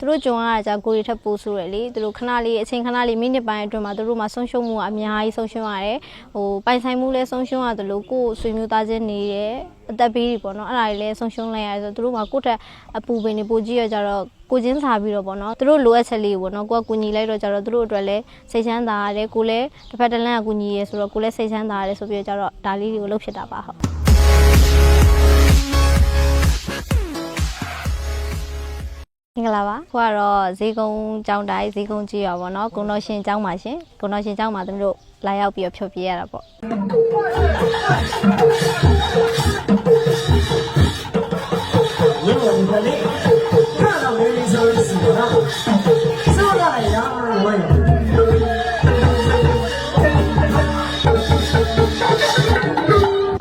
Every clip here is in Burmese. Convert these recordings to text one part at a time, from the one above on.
သူတို့ကြုံရတာじゃကိုရီထက်ပိုးဆိုးတယ်လေသူတို့ခဏလေးအချိန်ခဏလေးမိနစ်ပိုင်းအတွင်းမှာသူတို့မှာဆုံးရှုံးမှုကအများကြီးဆုံးရှုံးရတယ်ဟိုပိုင်ဆိုင်မှုလည်းဆုံးရှုံးရတယ်လို့ကိုယ်ဆွေမျိုးသားချင်းနေတယ်အသက်ဘေးတွေပေါ့နော်အဲ့ဒါတွေလည်းဆုံးရှုံးလိုက်ရတယ်ဆိုတော့သူတို့မှာကိုယ့်ထက်အပူပင်တွေပိုကြီးရကြတော့ကိုချင်းစားပြီးတော့ပေါ့နော်သူတို့လိုအပ်ချက်လေးကိုပေါ့နော်ကိုကကူညီလိုက်တော့ကြတော့သူတို့အတွက်လည်းစိတ်ချမ်းသာရတယ်ကိုလည်းတစ်ဖက်တစ်လမ်းကကူညီရဲဆိုတော့ကိုလည်းစိတ်ချမ်းသာရတယ်ဆိုပြီးတော့ကြတော့ဒါလေးတွေကိုလုပ်ဖြစ်တာပါဟုတ်မ င်္ဂလာပါခုကတော့ဈေးကုန်းကျောင်းတိုင်းဈေးကုန်းကြီးရပါတော့ကုံတော်ရှင်ကျောင်းပါရှင်ကုံတော်ရှင်ကျောင်းမှာသူတို့လာရောက်ပြီးတော့ဖြောပြရတာပေါ့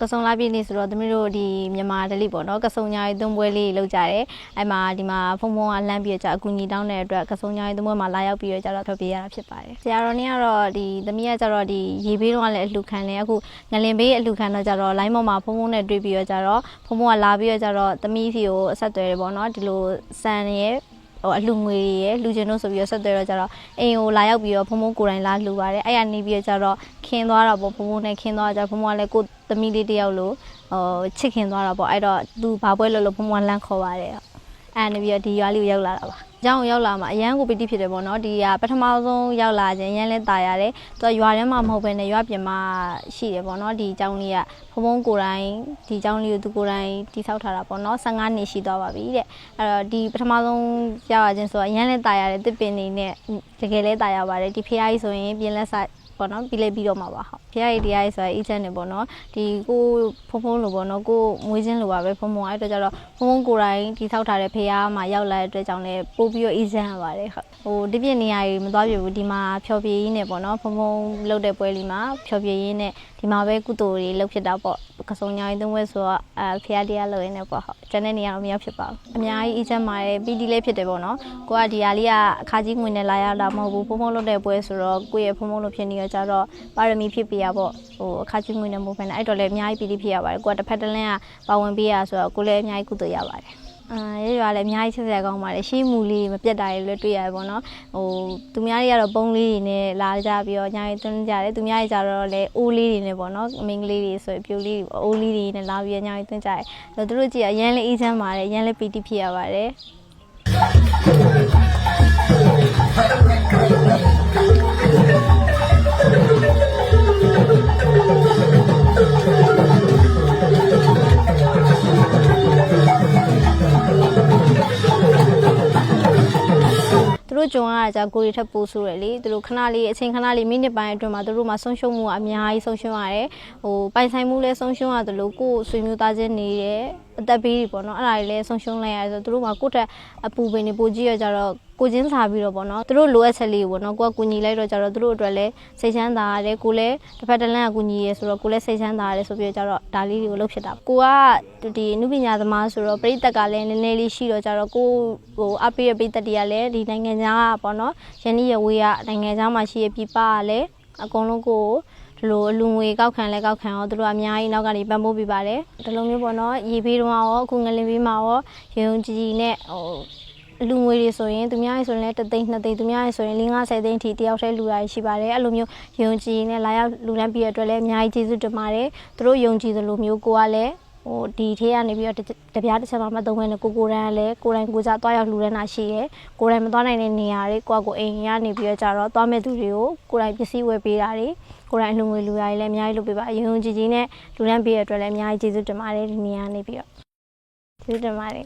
ကစုံလာပြည့်နေ့ဆိုတော့သူတို့ဒီမြန်မာဒလိပေါ့နော်ကစုံညာရေးသွင်းပွဲလေးလုပ်ကြတယ်အဲ့မှာဒီမှာဖုံဖုံကလမ်းပြကြအကူညီတောင်းတဲ့အတွက်ကစုံညာရေးသွင်းပွဲမှာလာရောက်ပြီးတော့ကြတော့ဖြောပြရတာဖြစ်ပါတယ်ဆရာတော်နေကတော့ဒီသမီးကကြတော့ဒီရေဘေးတော့ကလည်းအလှခံတယ်အခုငလင်ဘေးအလှခံတော့ကြတော့ line ပေါ်မှာဖုံဖုံနဲ့တွေ့ပြီးတော့ကြတော့ဖုံဖုံကလာပြီးတော့ကြတော့သမီးစီကိုအဆက်သွယ်တယ်ပေါ့နော်ဒီလိုစံရဲ့ဟိုအလှငွေတွေရယ်လူချင်းတို့ဆိုပြီးတော့ဆက်သွယ်တော့ကြတော့အိမ်ကိုလာရောက်ပြီးတော့ဖုံဖုံကိုယ်တိုင်လာလှူပါတယ်အဲ့ရနေပြီးတော့ကြတော့ခင်းသွားတာပေါ့ဖုံဖုံနဲ့ခင်းသွားကြဖုံဖုံကလည်းကိုယ် သမီးလေးတစ်ယောက်လို့ဟိုချစ်ခင်သွားတာပေါ့အဲ့တော့သူဘာပွဲလို့လို့ဖုံဖုံကလန့်ခေါ်ပါတယ်အဲ့နေပြီးတော့ဒီရွာလေးကိုရောက်လာတာပါအကြောင်းကိုရောက်လာမှာအရန်ကိုပီတိဖြစ်တယ်ပေါ့နော်ဒီကပထမဆုံးရောက်လာခြင်းရန်လဲตายရတယ်သူကရွာထဲမှာမဟုတ်ဘဲနဲ့ရွာပြင်မှာရှိတယ်ပေါ့နော်ဒီအကြောင်းလေးကဖုံဖုံကိုယ်တိုင်ဒီအကြောင်းလေးကိုသူကိုယ်တိုင်တိဆောက်ထားတာပေါ့နော်15နှစ်ရှိသွားပါပြီတဲ့အဲ့တော့ဒီပထမဆုံးရောက်လာခြင်းဆိုတော့အရန်လဲตายရတယ်တစ်ပင်နေနဲ့တကယ်လဲตายရပါတယ်ဒီဖះကြီးဆိုရင်ပြင်လက်ဆိုင် ပေါ့နော်ပြီးလဲပြီးတော့မှာပါဟုတ်ဖះကြီးတရားကြီးဆိုတာအေးချမ်းနေပေါ့နော်ဒီကိုဖုံဖုံလိုပေါ့နော်ကိုမွေးချင်းလိုပါပဲဖုံဖုံအဲ့တော့ကျတော့ဖုံဖုံကိုယ်တိုင်ဒီဆောက်ထားတဲ့ဖះမှာရောက်လာတဲ့အတွက်ကြောင့်လဲပို့ပြီးတော့အေးချမ်းရပါတယ်ဟုတ်ဟိုဒီပြည့်နေရာကြီးမသွားပြဘူးဒီမှာဖြောပြရင်းနဲ့ပေါ့နော်ဖုံဖုံလုတ်တဲ့ပွဲလေးမှာဖြောပြရင်းနဲ့ဒီမှာပဲကုသိုလ်တွေလုပ်ဖြစ်တာပေါ့ကစုံညာရေးသုံးဝဲဆိုတော့အဲဖះတရားလုပ်ရင်းနဲ့ပေါ့ဟုတ်ကျန်တဲ့နေရာတော့မရောက်ဖြစ်ပါဘူးအများကြီးအေးချမ်းပါတယ်ပီတီလေးဖြစ်တယ်ပေါ့နော်ကိုကဒီဟာလေးကအခါကြီးငွေနဲ့လာရတာမဟုတ်ဘူးဖုံဖုံလုတ်တဲ့ပွဲဆိုတော့ကိုယ့်ရဲ့ဖုံဖုံလို့ဖြစ်နေရကြတော့ပါရမီဖြစ်ပြရပေါ့ဟိုအခါကြီးငွေနဲ့မဟုတ်ဘဲနဲ့အဲ့တော့လည်းအများကြီးပီတီဖြစ်ရပါတယ်ကိုကတစ်ဖက်တစ်လမ်းကပါဝင်ပေးရဆိုတော့ကိုလည်းအများကြီးကုသိုလ်ရပါတယ်အာရဲရွာလည်းအများကြီးချစ်စရာကောင်းပါတယ်ရှေးမူလေးမပြတ်တာတွေလည်းတွေ့ရတယ်ပေါ့နော်ဟိုသူများတွေကတော့ပုံးလေးတွေနဲ့လာကြပြီးတော့ညာရီသွင်းကြတယ်သူများတွေကြတော့လည်းအိုးလေးတွေနဲ့ပေါ့နော်အမင်းကလေးတွေဆိုရင်ပြိုလေးတွေအိုးလေးတွေနဲ့လာပြီးတော့ညာရီသွင်းကြတယ်ဆိုတော့သူတို့ကြည့်ရအရန်လေးအေးချမ်းပါတယ်အရန်လေးပီတိဖြစ်ရပါတယ် တို့ကြုံရတာじゃကိုရီထက်ပိုးဆိုးတယ်လေသူတို့ခဏလေးအချိန်ခဏလေးမိနစ်ပိုင်းအတွင်းမှာသူတို့မှာဆုံးရှုံးမှုကအများကြီးဆုံးရှုံးရတယ်ဟိုပိုင်ဆိုင်မှုလည်းဆုံးရှုံးရတယ်လို့ကိုယ်ဆွေမျိုးသားချင်းနေတယ် အသက်ဘေးတွေပေါ့နော်အဲ့ဒါတွေလည်းဆုံးရှုံးလိုက်ရတယ်ဆိုတော့သူတို့မှာကိုယ့်ထက်အပူပင်တွေပိုကြီးရကြတော့ကိုချင်းစားပြီးတော့ပေါ့နော်သူတို့လိုအပ်ချက်လေးကိုပေါ့နော်ကိုကကူညီလိုက်တော့ကြတော့သူတို့အတွက်လည်းစိတ်ချမ်းသာရတယ်ကိုလည်းတစ်ဖက်တစ်လမ်းကကူညီရဲဆိုတော့ကိုလည်းစိတ်ချမ်းသာရတယ်ဆိုပြီးတော့ကြတော့ဒါလေးတွေကိုလုပ်ဖြစ်တာကိုကဒီအနုပညာသမားဆိုတော့ပြိတ္တကလည်းနည်းနည်းလေးရှိတော့ကြတော့ကိုဟိုအပိရပြိတ္တတွေကလည်းဒီနိုင်ငံခြားကပေါ့နော်ရန်နီရဝေးကနိုင်ငံခြားမှာရှိရပြပကလည်းအကုန်လုံးကို ဒီလိုအလူငွေကောက်ခံလဲကောက်ခံရောသူတို့အများကြီးနောက်ကနေပံ့ပိုးပေးပါတယ်ဒီလိုမျိုးပေါ့နော်ရေဘေးတော့ရောအခုငလင်ဘေးမှာရောရေုံကြည်ကြည်နဲ့ဟိုလူငွေတွေဆိုရင်သူများရေဆိုရင်လည်းတသိန်းနှစ်သိန်းသူများရေဆိုရင်50သိန်းထိတယောက်တည်းလူရရှိပါတယ်အဲ့လိုမျိုးယုံကြည်နဲ့လာရောက်လူလန်းပြည့်အတွက်လည်းအများကြီးကျေးဇူးတင်ပါတယ်သူတို့ယုံကြည်သလိုမျိုးကိုကလည်း ဟိုဒီထဲကနေပြီးတော့တပြားတစ်ချက်မှမသုံးဘဲနဲ့ကိုကိုရန်လည်းကိုယ်တိုင်ကိုကြသွားရောက်လူရန်တာရှိရယ်ကိုယ်တိုင်မသွားနိုင်တဲ့နေရာတွေကိုကကိုအိမ်ကနေပြီးတော့ကြတော့သွားမဲ့သူတွေကိုကိုယ်တိုင်ပစ္စည်းဝယ်ပေးတာတွေကိုယ်တိုင်လူငွေလူရည်လည်းအများကြီးလုပ်ပေးပါယုံကြည်ကြည်နဲ့လူလန်းပြည့်အတွက်လည်းအများကြီးကျေးဇူးတင်ပါတယ်ဒီနေရာနေပြီးတော့ကျေးဇူးတင်ပါတယ်